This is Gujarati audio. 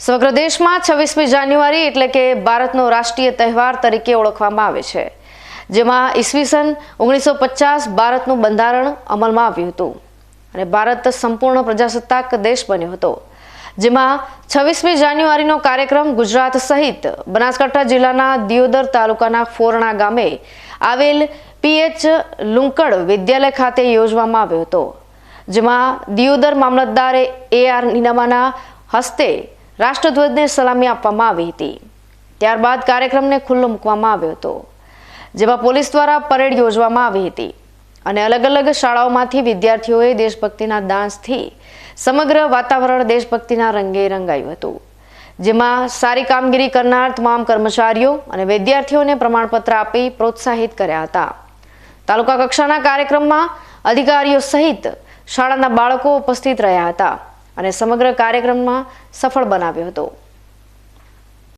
સમગ્ર દેશમાં છવ્વીસમી જાન્યુઆરી એટલે કે ભારતનો રાષ્ટ્રીય તહેવાર તરીકે ઓળખવામાં આવે છે, જેમાં ઈસવીસન ઓગણીસો પચાસ ભારતનું બંધારણ અમલમાં આવ્યું હતું અને ભારત સંપૂર્ણ પ્રજાસત્તાક દેશ બન્યો હતો, જેમાં છવ્વીસમી જાન્યુઆરીનો કાર્યક્રમ ગુજરાત સહિત બનાસકાંઠા જિલ્લાના દિયોદર તાલુકાના ફોરણા ગામે આવેલ પીએચ લુંકડ વિદ્યાલય ખાતે યોજવામાં આવ્યો હતો, જેમાં દિયોદર મામલતદારે એ આર નીનામાના હસ્તે રાષ્ટ્રધ્વજને સલામી આપવામાં આવી હતી. ત્યારબાદ કાર્યક્રમને ખુલ્લો મૂકવામાં આવ્યો હતો, જેમાં પોલીસ દ્વારા પરેડ યોજવામાં આવી હતી અને અલગ અલગ શાળાઓમાંથી વિદ્યાર્થીઓએ દેશભક્તિના ડાન્સથી સમગ્ર વાતાવરણ દેશભક્તિના રંગે રંગાયું હતું, જેમાં સારી કામગીરી કરનાર તમામ કર્મચારીઓ અને વિદ્યાર્થીઓને પ્રમાણપત્ર આપી પ્રોત્સાહિત કર્યા હતા. તાલુકા કક્ષાના કાર્યક્રમમાં અધિકારીઓ સહિત શાળાના બાળકો ઉપસ્થિત રહ્યા હતા. અને સમગ્ર કાર્યક્રમમાં સફળ બનાવ્યો હતો.